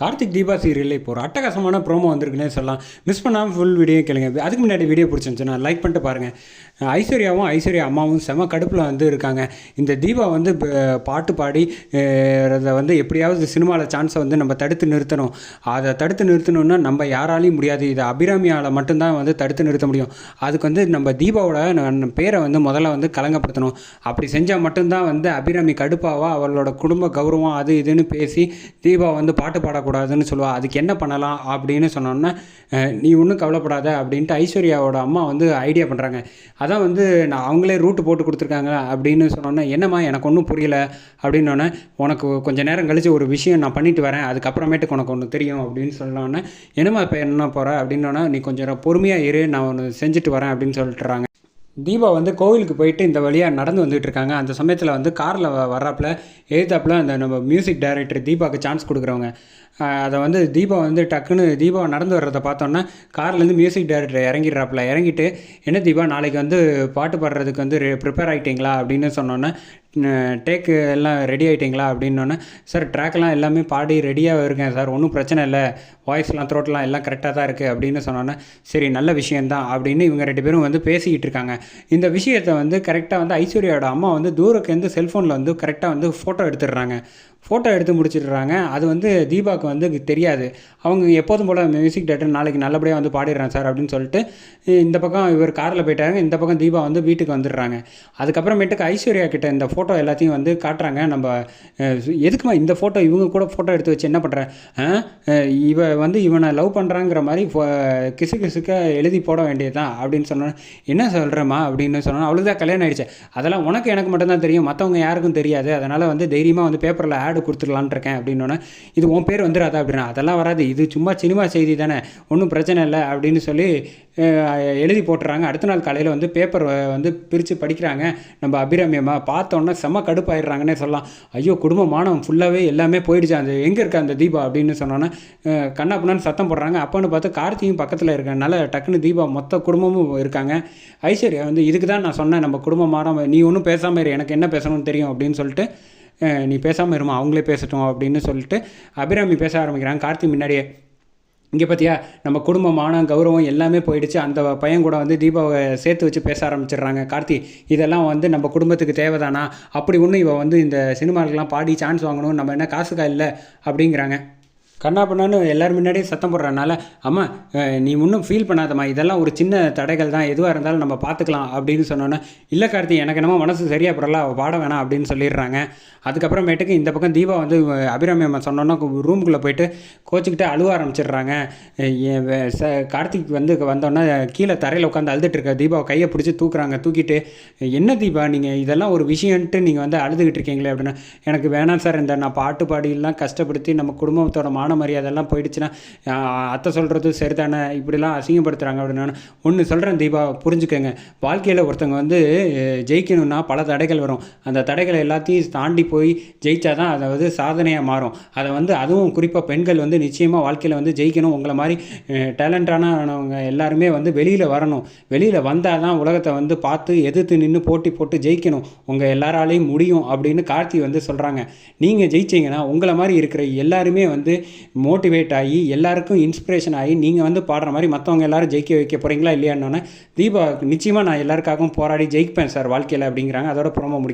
கார்த்திக் தீபா சீரியலில் இப்போ ஒரு அட்டகாசமான ப்ரோமோ வந்திருக்குன்னே சொல்லலாம். மிஸ் பண்ணாமல் ஃபுல் வீடியோ கேளுங்க. அதுக்கு முன்னாடி வீடியோ பிடிச்சிருந்துச்சுன்னா லைக் பண்ணிட்டு பாருங்கள் ஐஸ்வர்யாவும் ஐஸ்வர்யா அம்மாவும் செம கடுப்பில் வந்து இருக்காங்க. இந்த தீபா வந்து பாட்டு பாடி அதை வந்து எப்படியாவது சினிமாவில் சான்ஸை வந்து நம்ம தடுத்து நிறுத்தணும். அதை தடுத்து நிறுத்தணும்னா நம்ம யாராலையும் முடியாது. இதை அபிராமியால் மட்டும்தான் வந்து தடுத்து நிறுத்த முடியும். அதுக்கு வந்து நம்ம தீபாவோட பேரை வந்து முதல்ல வந்து கலங்கப்படுத்தணும். அப்படி செஞ்சால் மட்டும்தான் வந்து அபிராமி கடுப்பாவா அவளோட குடும்ப கௌரவம் அது இதுன்னு பேசி தீபா வந்து பாட்டு பாடக்கூடாது. பாடக்கூடாதுன்னு சொல்லுவா. அதுக்கு என்ன பண்ணலாம் அப்படின்னு சொன்னோன்னே நீ ஒன்றும் கவலைப்படாத அப்படின்ட்டு ஐஸ்வர்யாவோட அம்மா வந்து ஐடியா பண்ணுறாங்க அதான் வந்து நான் அவங்களே ரூட்டு போட்டு கொடுத்துருக்காங்க அப்படின்னு சொன்னோன்னே என்னம்மா எனக்கு ஒன்றும் புரியல. அப்படின்னோடனே உனக்கு கொஞ்சம் நேரம் கழித்து ஒரு விஷயம் நான் பண்ணிட்டு வரேன். அதுக்கப்புறமேட்டுக்கு உனக்கு ஒன்று தெரியும் அப்படின்னு சொன்னோன்னே என்னம்மா இப்போ என்ன போகிற அப்படின்னோடனே நீ கொஞ்சம் பொறுமையாக இரு. நான் ஒன்று செஞ்சுட்டு வரேன் அப்படின்னு சொல்லிட்டுறாங்க. தீபா வந்து கோவிலுக்கு போயிட்டு இந்த வழியாக நடந்து வந்துட்டு இருக்காங்க. அந்த சமயத்தில் வந்து காரில் வர்றாப்புல எழுத்தாப்புல அந்த நம்ம மியூசிக் டைரக்டர் தீபாவுக்கு சான்ஸ் கொடுக்குறவங்க. அதை வந்து தீபா வந்து டக்குன்னு தீபா நடந்து வர்றதை பார்த்தோன்னா கார்லேருந்து மியூசிக் டைரக்டர் இறங்கிடுறாப்புல. இறங்கிட்டு என்ன தீபா நாளைக்கு வந்து பாட்டு பாடுறதுக்கு வந்து ப்ரிப்பேர் ஆகிட்டீங்களா அப்படின்னு சொன்னோன்னே டேக்கு எல்லாம் ரெடி ஆகிட்டீங்களா அப்படின்னோடனே சார் ட்ராக்லாம் எல்லாமே பாடி ரெடியாக இருக்கேன் சார். ஒன்றும் பிரச்சனை இல்லை. வாய்ஸ்லாம் த்ரோட்லாம் எல்லாம் கரெக்டாக தான் இருக்குது அப்படின்னு சொன்னோன்னே சரி நல்ல விஷயந்தான் அப்படின்னு இவங்க ரெண்டு பேரும் வந்து பேசிக்கிட்டு இருக்காங்க. இந்த விஷயத்தை வந்து கரெக்டாக வந்து ஐஸ்வர்யாவோட அம்மா வந்து தூரக்கு செல்ஃபோனில் வந்து கரெக்டாக வந்து ஃபோட்டோ எடுத்துடுறாங்க. ஃபோட்டோ எடுத்து முடிச்சிடுறாங்க. அது வந்து தீபாவுக்கு வந்து தெரியாது. அவங்க எப்போதும் போல் மியூசிக் டேரக்டர் நாளைக்கு நல்லபடியாக வந்து பாடிடுறேன் சார் அப்படின்னு சொல்லிட்டு இந்த பக்கம் இவர் காரில் போயிட்டாங்க. இந்த பக்கம் தீபா வந்து வீட்டுக்கு வந்துடுறாங்க. அதுக்கப்புறமேட்டுக்கு ஐஸ்வர்யா கிட்ட இந்த ஃபோட்டோ எல்லாத்தையும் வந்து காட்டுறாங்க. நம்ம எதுக்குமா இந்த ஃபோட்டோ இவங்க கூட ஃபோட்டோ எடுத்து வச்சு என்ன பண்ணுறேன் இவ வந்து இவனை லவ் பண்ணுறாங்கிற மாதிரி ஃபோ- கிசு கிசுக்க எழுதி போட வேண்டியதுதான் அப்படின்னு சொன்னோன்னே என்ன சொல்கிறேம்மா அப்படின்னு சொன்னோன்னா அவ்வளோதான் தான் கல்யாணம் ஆகிடுச்சு அதெல்லாம் உனக்கு எனக்கு மட்டும்தான் தெரியும். மற்றவங்க யாருக்கும் தெரியாது. அதனால் வந்து தைரியமாக வந்து பேப்பரில் ஆடு கொடுத்துடலான்னு இருக்கேன் அப்படின்னோடனே இது உன் பேர் வந்துடாதா அப்படின்னா அதெல்லாம் வராது. இது சும்மா சினிமா செய்தி தானே. ஒன்றும் பிரச்சனை இல்லை. அப்படின்னு சொல்லி எழுதி போட்டுறாங்க. அடுத்த நாள் காலையில் வந்து பேப்பர் வந்து பிரித்து படிக்கிறாங்க. நம்ம அபிராமியமாக பார்த்தோன்னே செம்ம கடுப்பாயிடுறாங்கன்னே சொல்லலாம். ஐயோ குடும்ப மானம் ஃபுல்லாகவே எல்லாமே போயிடுச்சு. அந்த எங்கே இருக்க அந்த தீபா? அப்படின்னு சொன்னோன்னே கண்ணா பின்னான்னு சத்தம் போடுறாங்க. அப்போன்னு பார்த்து கார்த்தியும் பக்கத்தில் இருக்கனால டக்குன்னு தீபா மொத்த குடும்பமும் இருக்காங்க. ஐஸ்வர்யா வந்து இதுக்கு தான் நான் சொன்னேன். நம்ம குடும்பம் மாறாம நீ ஒன்றும் பேசாமல் இரு. எனக்கு என்ன பேசணும்னு தெரியும்? அப்படின்னு சொல்லிட்டு நீ பேசாமல் இருமா அவங்களே பேசட்டும் அப்படின்னு சொல்லிட்டு அபிராமி பேச ஆரம்பிக்கிறாங்க. கார்த்தி முன்னாடியே இங்கே பார்த்தியா நம்ம குடும்பம் மானம் கௌரவம் எல்லாமே போயிடுச்சு. அந்த பையன் கூட வந்து தீபாவை சேர்த்து வச்சு பேச ஆரம்பிச்சிடுறாங்க. கார்த்தி இதெல்லாம் வந்து நம்ம குடும்பத்துக்கு தேவைதானா? அப்படி ஒன்று இவ வந்து இந்த சினிமாவுக்கெல்லாம் பாடி சான்ஸ் வாங்கணும் நம்ம என்ன காசுக்கா இல்லை? அப்படிங்கிறாங்க. கண்ணா பண்ணான்னு எல்லோரும் முன்னாடியே சத்தம் போடுறதுனால அம்மா நீ ஒன்றும் ஃபீல் பண்ணாதம்மா. இதெல்லாம் ஒரு சின்ன தடைகள் தான். எதுவாக இருந்தாலும் நம்ம பார்த்துக்கலாம் அப்படின்னு சொன்னோன்னே இல்லை கார்த்தி எனக்கு என்னமோ மனசு சரியா பரல அவள் பாட வேணாம் அப்படின்னு சொல்லிடுறாங்க. அதுக்கப்புறமேட்டுக்கு இந்த பக்கம் தீபா வந்து அபிராமி அம்மா சொன்னோன்னா ரூமுக்குள்ளே போயிட்டு கோச்சிக்கிட்டு அழுவ ஆரம்பிச்சிடுறாங்க. என் ச- கார்த்திக் வந்து வந்தோன்னே கீழே தரையில் உட்காந்து அழுதுட்டு இருக்க தீபாவை கையை பிடிச்சி தூக்குறாங்க. தூக்கிட்டு என்ன தீபா நீங்கள் இதெல்லாம் ஒரு விஷயன்ட்டு நீங்கள் வந்து அழுதுகிட்டு இருக்கீங்களே அப்படின்னா. எனக்கு வேணாம் சார். இந்த நான் பாட்டு பாடியெல்லாம் கஷ்டப்படுத்தி நம்ம குடும்பத்தோட மான மரியாதைலாம் போயிடுச்சுன்னா அத்தை சொல்கிறது சரிதானே? இப்படிலாம் அசிங்கப்படுத்துகிறாங்க அப்படின்னா ஒன்று சொல்கிறேன் தீபா புரிஞ்சுக்கோங்க. வாழ்க்கையில் ஒருத்தவங்க வந்து ஜெயிக்கணும்னா பல தடைகள் வரும். அந்த தடைகளை எல்லாத்தையும் தாண்டி போய் ஜெயித்தா தான் அதாவது சாதனையாக மாறும். அதை வந்து அதுவும் குறிப்பாக பெண்கள் வந்து நிச்சயமாக வாழ்க்கையில் வந்து ஜெயிக்கணும். உங்களை மாதிரி டேலண்டானவங்க எல்லாருமே வந்து வெளியில் வரணும். வெளியில் வந்தால் தான் உலகத்தை வந்து பார்த்து எதிர்த்து நின்று போட்டி போட்டு ஜெயிக்கணும். உங்கள் எல்லாராலையும் முடியும் அப்படின்னு கார்த்தி வந்து சொல்கிறாங்க நீங்கள் ஜெயிச்சிங்கன்னா உங்களை மாதிரி இருக்கிற எல்லாருமே வந்து மோட்டிவேட் ஆகி எல்லாருக்கும் இன்ஸ்பிரேஷன் ஆகி நீங்கள் வந்து பாடுற மாதிரி மற்றவங்க எல்லாரும் ஜெயிக்க வைக்க போகிறீங்களா இல்லையான்னொன்னே தீபா நிச்சயமாக நான் எல்லாருக்காகவும் போராடி ஜெயிப்பேன் சார் வாழ்க்கையில் அப்படிங்கிறாங்க. அதோட ப்ரோமோ முடிக்க